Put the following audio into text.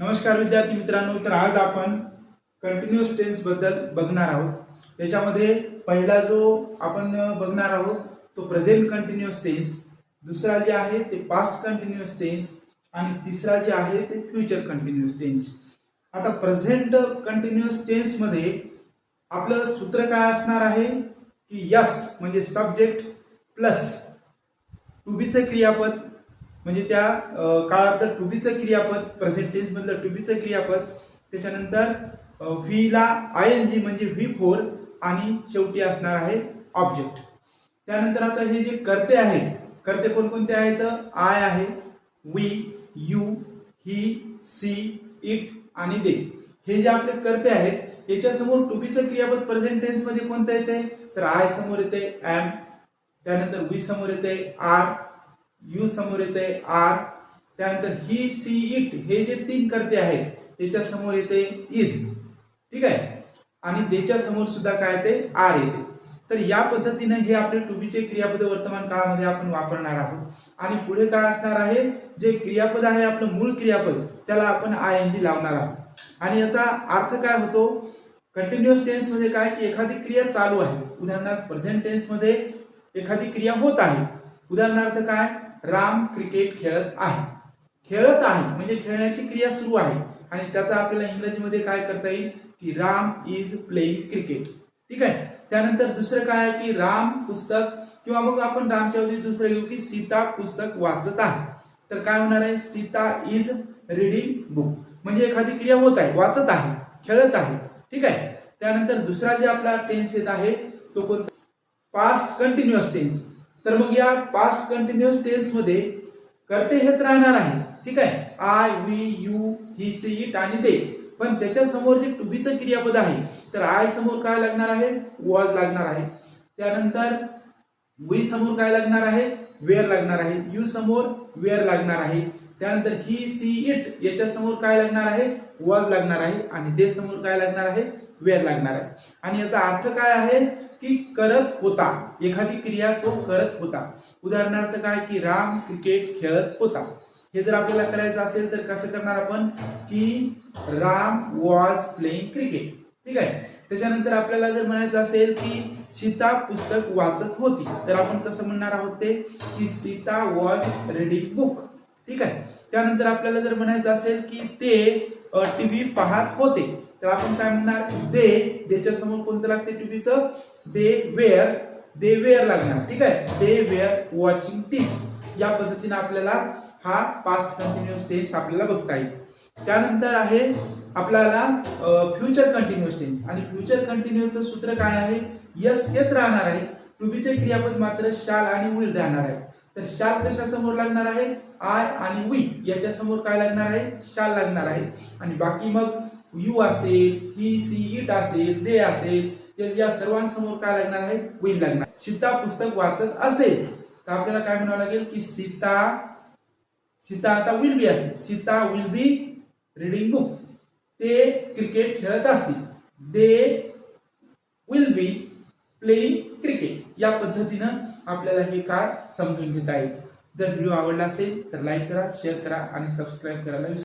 नमस्कार विद्यार्थी मित्रांनो तर आज आपण कंटिन्युअस टेन्सबद्दल बघणार आहोत. त्याच्यामध्ये पहिला जो आपण बघणार आहोत तो प्रेझेंट कंटिन्युअस टेन्स दुसरा जे आहे ते पास्ट कंटिन्युअस टेन्स आणि तिसरा जे आहे ते फ्युचर कंटिन्युअस टेन्स आता प्रेझेंट कंटिन्युअस टेन्समध्ये आपलं सूत्र काय असणार आहे? की यस म्हणजे सब्जेक्ट प्लस टू बीचं क्रियापद म्हणजे त्या काळातलं काळात टू बीचं क्रियापद प्रेझेंट टेन्स मधलं टू बीचं क्रियापद त्याच्यानंतर व्हीला आय एन जी म्हणजे व्ही फोर आणि शेवटी असणार आहे ऑब्जेक्ट त्यानंतर आता हे जे कर्ते आहेत कर्ते कोणकोणते आहेत? आय आहे we you he she it आणि दे हे जे आपले कर्ते आहेत याच्यासमोर टू बीचं क्रियापद प्रेझेंट टेन्समध्ये कोणतं येते तर आय समोर येते एम त्यानंतर वी समोर येते आर यू समोर येते आर त्यानंतर ही सी इट हे जे तीन करते आहेत त्याच्यासमोर येते इज. ठीक आहे? आणि त्याच्यासमोर सुद्धा काय येते? आर येते. तर या पद्धतीने हे आपले टुबीचे क्रियापद वर्तमान काळामध्ये आपण वापरणार आहोत. आणि पुढे काय असणार आहे? जे क्रियापद आहे आपलं मूळ क्रियापद त्याला आपण आय एन जी लावणार आहोत. आणि याचा अर्थ काय होतो? कंटिन्युअस टेन्समध्ये काय? की एखादी क्रिया चालू आहे. उदाहरणार्थ प्रेझेंट टेन्समध्ये एखादी क्रिया होत आहे. उदाहरणार्थ काय? राम क्रिकेट खेळत आहे. खेळत आहे म्हणजे खेळण्याची क्रिया सुरू आहे. आणि त्याचा आपल्याला इंग्रजीमध्ये काय करता येईल? की राम इज प्लेइंग क्रिकेट ठीक आहे? त्यानंतर दुसरं काय आहे की राम पुस्तक किंवा मग आपण रामच्या ऐवजी दुसरं घेऊ की सीता पुस्तक वाचत आहे. तर काय होणार आहे? सीता इज रीडिंग बुक म्हणजे एखादी क्रिया होत आहे वाचत आहे खेळत आहे. ठीक आहे? त्यानंतर दुसरा जे आपला टेन्स येत आहे तो कोणता? पास्ट कंटिन्युअस टेन्स तर मग या पास्ट कंटिन्युअस टेन्समध्ये करते हेच राहणार आहे. ठीक आहे? I we you he she it आणि दे पण त्याच्यासमोर जे टुबीचं क्रियापद आहे तर आय समोर काय लागणार आहे? वॉज लागणार आहे. त्यानंतर वी समोर काय लागणार आहे? वेअर लागणार आहे. यू समोर वेअर लागणार आहे. त्यानंतर ही सी इट याच्या समोर काय लागणार आहे? वॉज लागणार आहे. आणि दे समोर काय लागणार आहे? वेळ लागणार आहे. आणि याचा अर्थ काय आहे की करत होता. एखादी क्रिया तो करत होता. उदाहरणार्थ काय की राम क्रिकेट खेळत होता. हे जर आपल्याला करायचं असेल तर कसं करणार आपण? की राम वॉज प्लेइंग क्रिकेट ठीक आहे? त्याच्यानंतर आपल्याला जर म्हणायचं असेल की सीता पुस्तक वाचत होती तर आपण कसं म्हणणार आहोत ते? की सीता वॉज रीडिंग बुक ठीक आहे? त्यानंतर आपल्याला जर म्हणायचं असेल की ते टीव्ही पाहत होते तर आपण काय म्हणणार? दे देच्या समोर कोणतं लागते टीव्हीचं? दे वेअर दे वेअर लागणार ठीक आहे? They were watching TV. या पद्धतीने आपल्याला हा पास्ट कंटिन्युअस टेन्स आपल्याला बघता येईल. त्यानंतर आहे आपल्याला फ्युचर कंटिन्युअस टेन्स आणि फ्युचर कंटिन्युअसचं सूत्र काय आहे? यस हेच राहणार आहे. टू बीचे क्रियापद मात्र शाल आणि विल राहणार आहे. तर शाल कशा समोर लागणार आहे? आय आणि वी याच्या समोर काय लागणार आहे? शाल लागणार आहे. आणि बाकी मग यू असेल ही सी इट असेल दे असेल या- या सर्वांसमोर काय लागणार आहे? विल लागणार. सीता पुस्तक वाचत असेल तर आपल्याला काय म्हणावं लागेल की सीता सीता आता विल बी असेल. Sita will be reading book ते क्रिकेट खेळत असतील. They will be playing cricket या पद्धतीनं आपल्याला हे काळ समजून घेता येईल. जर व्हिडिओ आवडला असेल तर लाईक करा शेअर करा आणि सबस्क्राईब करायला विसरू